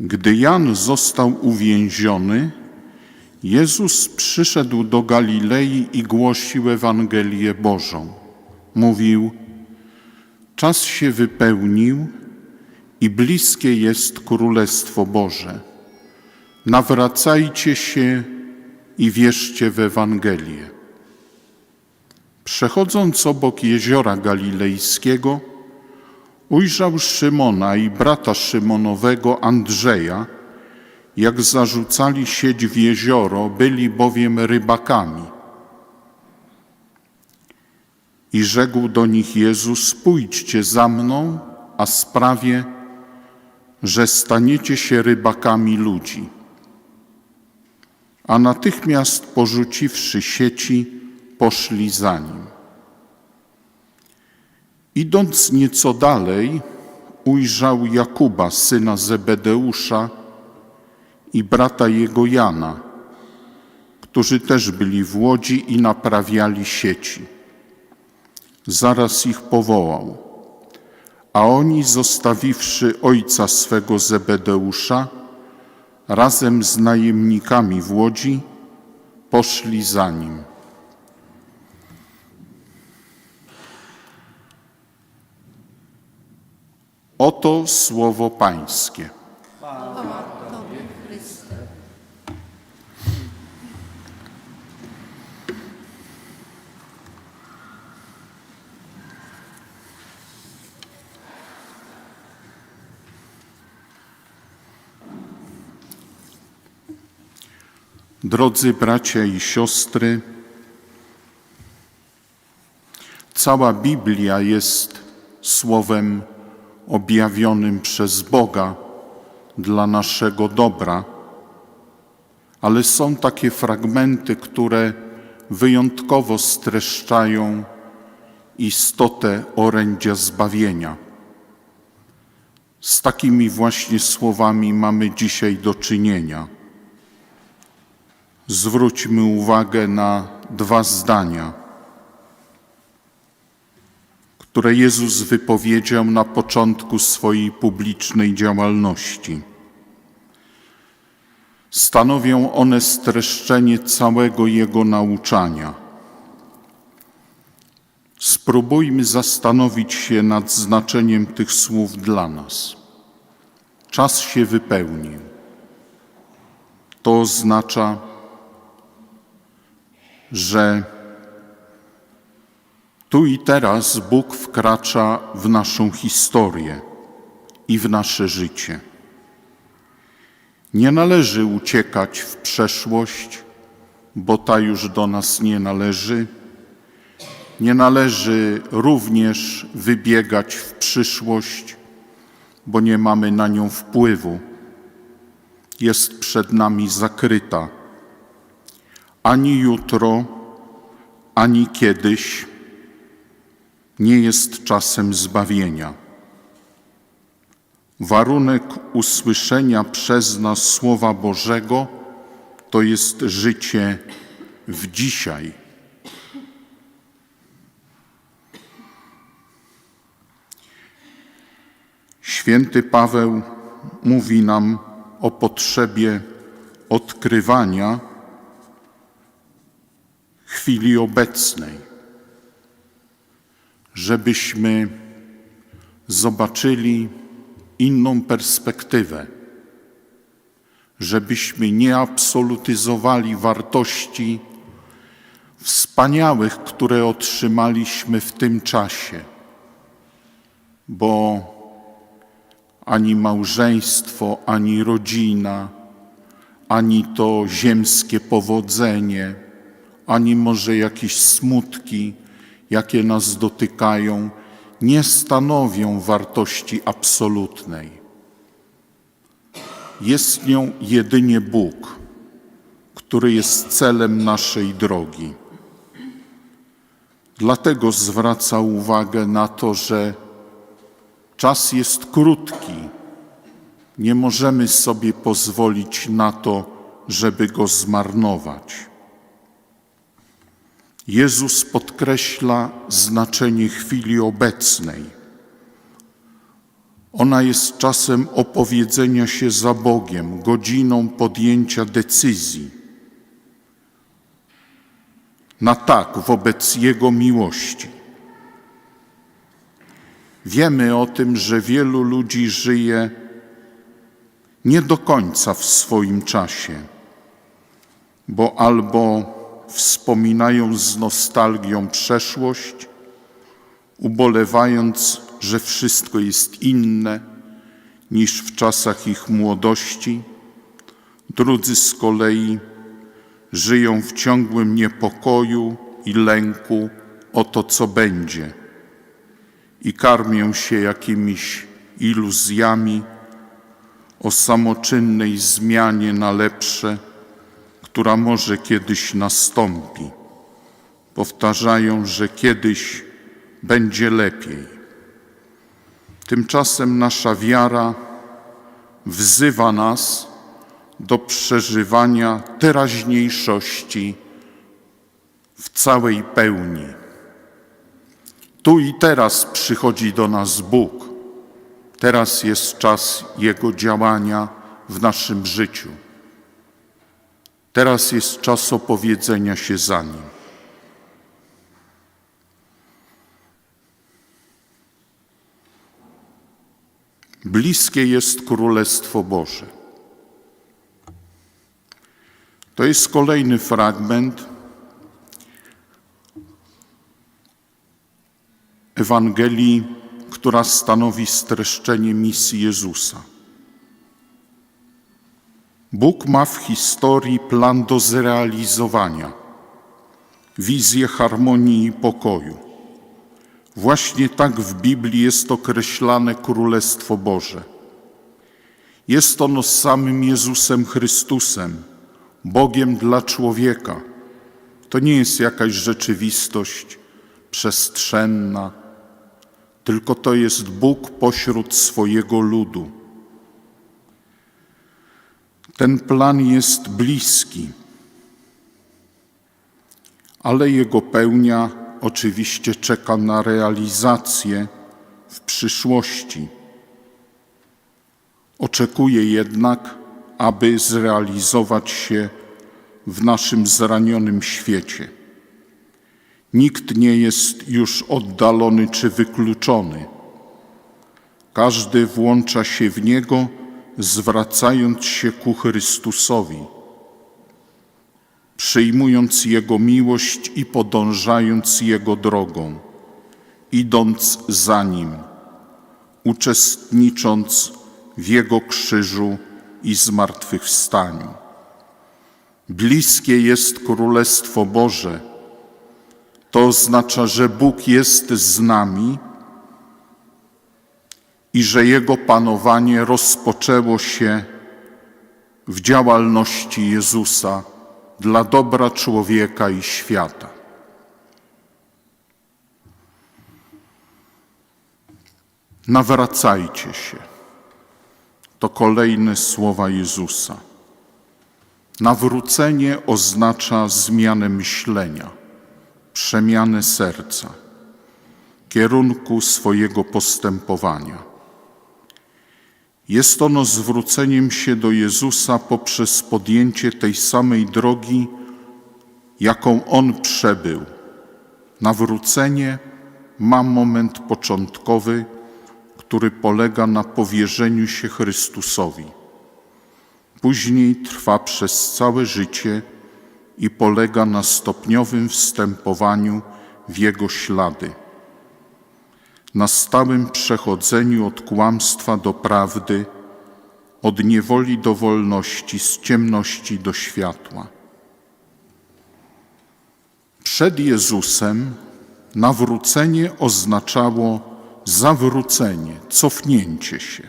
Gdy Jan został uwięziony, Jezus przyszedł do Galilei i głosił Ewangelię Bożą. Mówił: Czas się wypełnił i bliskie jest Królestwo Boże. Nawracajcie się i wierzcie w Ewangelię. Przechodząc obok jeziora galilejskiego, ujrzał Szymona i brata Szymonowego Andrzeja, jak zarzucali sieć w jezioro, byli bowiem rybakami. I rzekł do nich Jezus: Pójdźcie za mną, a sprawię, że staniecie się rybakami ludzi. A natychmiast porzuciwszy sieci, poszli za nim. Idąc nieco dalej, ujrzał Jakuba, syna Zebedeusza, i brata jego Jana, którzy też byli w łodzi i naprawiali sieci. Zaraz ich powołał, a oni, zostawiwszy ojca swego Zebedeusza, razem z najemnikami w łodzi, poszli za nim. Oto słowo Pańskie. Drodzy bracia i siostry, cała Biblia jest słowem objawionym przez Boga dla naszego dobra, ale są takie fragmenty, które wyjątkowo streszczają istotę orędzia zbawienia. Z takimi właśnie słowami mamy dzisiaj do czynienia. Zwróćmy uwagę na dwa zdania, które Jezus wypowiedział na początku swojej publicznej działalności. Stanowią one streszczenie całego Jego nauczania. Spróbujmy zastanowić się nad znaczeniem tych słów dla nas. Czas się wypełnił. To oznacza, że tu i teraz Bóg wkracza w naszą historię i w nasze życie. Nie należy uciekać w przeszłość, bo ta już do nas nie należy. Nie należy również wybiegać w przyszłość, bo nie mamy na nią wpływu. Jest przed nami zakryta ani jutro, ani kiedyś nie jest czasem zbawienia. Warunek usłyszenia przez nas Słowa Bożego to jest życie w dzisiaj. Święty Paweł mówi nam o potrzebie odkrywania, chwili obecnej, żebyśmy zobaczyli inną perspektywę, żebyśmy nie absolutyzowali wartości wspaniałych, które otrzymaliśmy w tym czasie, bo ani małżeństwo, ani rodzina, ani to ziemskie powodzenie, ani może jakieś smutki, jakie nas dotykają, nie stanowią wartości absolutnej. Jest nią jedynie Bóg, który jest celem naszej drogi. Dlatego zwraca uwagę na to, że czas jest krótki. Nie możemy sobie pozwolić na to, żeby go zmarnować. Jezus podkreśla znaczenie chwili obecnej. Ona jest czasem opowiedzenia się za Bogiem, godziną podjęcia decyzji na tak wobec Jego miłości. Wiemy o tym, że wielu ludzi żyje nie do końca w swoim czasie, bo albo wspominają z nostalgią przeszłość, ubolewając, że wszystko jest inne niż w czasach ich młodości, drudzy z kolei żyją w ciągłym niepokoju i lęku o to, co będzie, i karmią się jakimiś iluzjami o samoczynnej zmianie na lepsze, która może kiedyś nastąpi. Powtarzają, że kiedyś będzie lepiej. Tymczasem nasza wiara wzywa nas do przeżywania teraźniejszości w całej pełni. Tu i teraz przychodzi do nas Bóg. Teraz jest czas Jego działania w naszym życiu. Teraz jest czas opowiedzenia się za Nim. Bliskie jest Królestwo Boże. To jest kolejny fragment Ewangelii, która stanowi streszczenie misji Jezusa. Bóg ma w historii plan do zrealizowania, wizję harmonii i pokoju. Właśnie tak w Biblii jest określane Królestwo Boże. Jest ono samym Jezusem Chrystusem, Bogiem dla człowieka. To nie jest jakaś rzeczywistość przestrzenna, tylko to jest Bóg pośród swojego ludu. Ten plan jest bliski, ale jego pełnia oczywiście czeka na realizację w przyszłości. Oczekuje jednak, aby zrealizować się w naszym zranionym świecie. Nikt nie jest już oddalony czy wykluczony. Każdy włącza się w niego, zwracając się ku Chrystusowi, przyjmując Jego miłość i podążając Jego drogą, idąc za Nim, uczestnicząc w Jego krzyżu i zmartwychwstaniu. Bliskie jest Królestwo Boże. To oznacza, że Bóg jest z nami i że Jego panowanie rozpoczęło się w działalności Jezusa dla dobra człowieka i świata. Nawracajcie się. To kolejne słowa Jezusa. Nawrócenie oznacza zmianę myślenia, przemianę serca, kierunku swojego postępowania. Jest ono zwróceniem się do Jezusa poprzez podjęcie tej samej drogi, jaką On przebył. Nawrócenie ma moment początkowy, który polega na powierzeniu się Chrystusowi. Później trwa przez całe życie i polega na stopniowym wstępowaniu w Jego ślady, na stałym przechodzeniu od kłamstwa do prawdy, od niewoli do wolności, z ciemności do światła. Przed Jezusem nawrócenie oznaczało zawrócenie, cofnięcie się.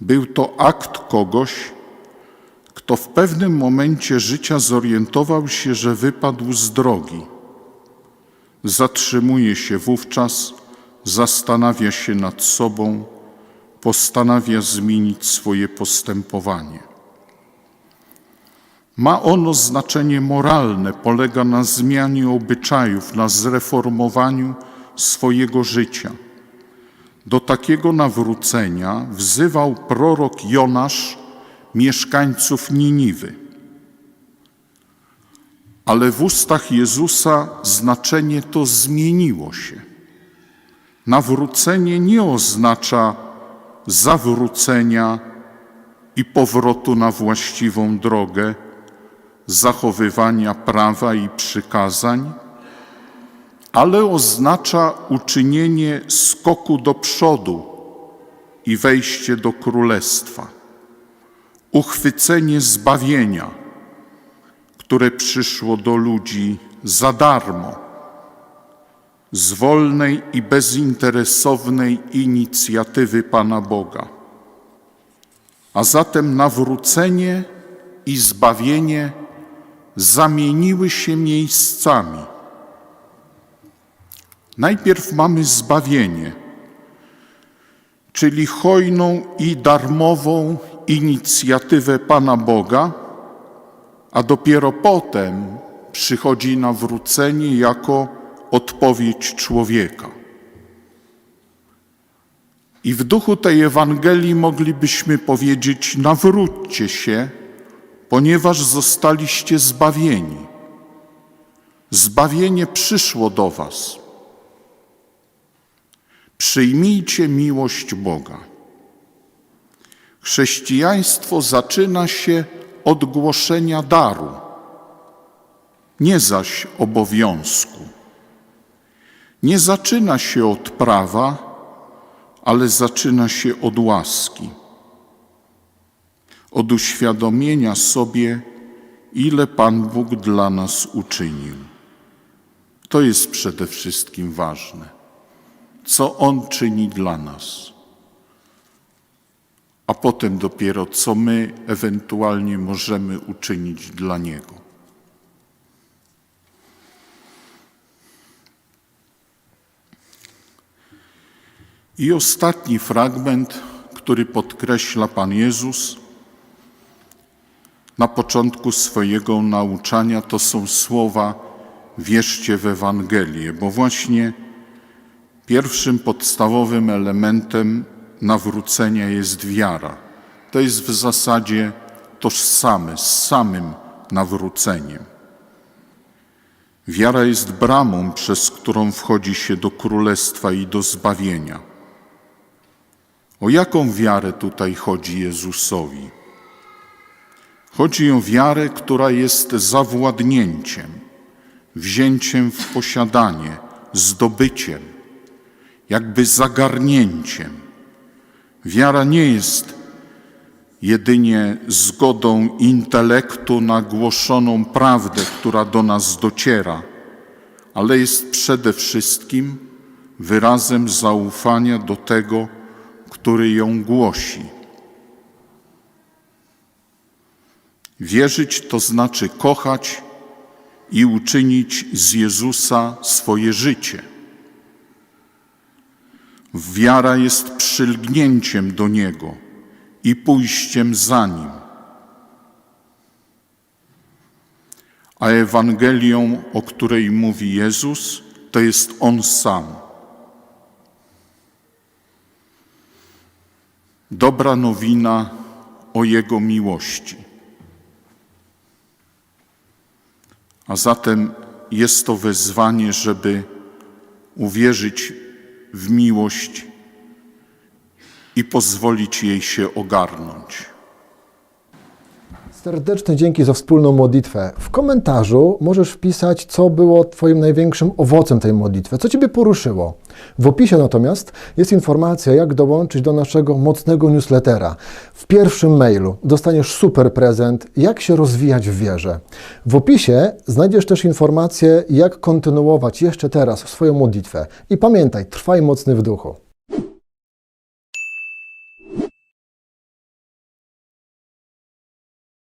Był to akt kogoś, kto w pewnym momencie życia zorientował się, że wypadł z drogi. Zatrzymuje się wówczas, zastanawia się nad sobą, postanawia zmienić swoje postępowanie. Ma ono znaczenie moralne, polega na zmianie obyczajów, na zreformowaniu swojego życia. Do takiego nawrócenia wzywał prorok Jonasz mieszkańców Niniwy. Ale w ustach Jezusa znaczenie to zmieniło się. Nawrócenie nie oznacza zawrócenia i powrotu na właściwą drogę, zachowywania prawa i przykazań, ale oznacza uczynienie skoku do przodu i wejście do królestwa, uchwycenie zbawienia, które przyszło do ludzi za darmo, z wolnej i bezinteresownej inicjatywy Pana Boga. A zatem nawrócenie i zbawienie zamieniły się miejscami. Najpierw mamy zbawienie, czyli hojną i darmową inicjatywę Pana Boga, a dopiero potem przychodzi nawrócenie jako odpowiedź człowieka. I w duchu tej Ewangelii moglibyśmy powiedzieć: nawróćcie się, ponieważ zostaliście zbawieni. Zbawienie przyszło do Was. Przyjmijcie miłość Boga. Chrześcijaństwo zaczyna się od głoszenia daru, nie zaś obowiązku. Nie zaczyna się od prawa, ale zaczyna się od łaski, od uświadomienia sobie, ile Pan Bóg dla nas uczynił. To jest przede wszystkim ważne, co On czyni dla nas, a potem dopiero co my ewentualnie możemy uczynić dla Niego. I ostatni fragment, który podkreśla Pan Jezus na początku swojego nauczania, to są słowa wierzcie w Ewangelię, bo właśnie pierwszym podstawowym elementem nawrócenia jest wiara. To jest w zasadzie tożsame z samym nawróceniem. Wiara jest bramą, przez którą wchodzi się do królestwa i do zbawienia. O jaką wiarę tutaj chodzi Jezusowi? Chodzi o wiarę, która jest zawładnięciem, wzięciem w posiadanie, zdobyciem, jakby zagarnięciem. Wiara nie jest jedynie zgodą intelektu na głoszoną prawdę, która do nas dociera, ale jest przede wszystkim wyrazem zaufania do tego, który ją głosi. Wierzyć to znaczy kochać i uczynić z Jezusa swoje życie. Wiara jest przylgnięciem do Niego i pójściem za Nim. A Ewangelią, o której mówi Jezus, to jest On sam. Dobra nowina o Jego miłości. A zatem jest to wezwanie, żeby uwierzyć w miłość i pozwolić jej się ogarnąć. Serdeczne dzięki za wspólną modlitwę. W komentarzu możesz wpisać, co było Twoim największym owocem tej modlitwy, co Ciebie poruszyło. W opisie natomiast jest informacja, jak dołączyć do naszego mocnego newslettera. W pierwszym mailu dostaniesz super prezent, jak się rozwijać w wierze. W opisie znajdziesz też informację, jak kontynuować jeszcze teraz swoją modlitwę. I pamiętaj, trwaj mocny w duchu.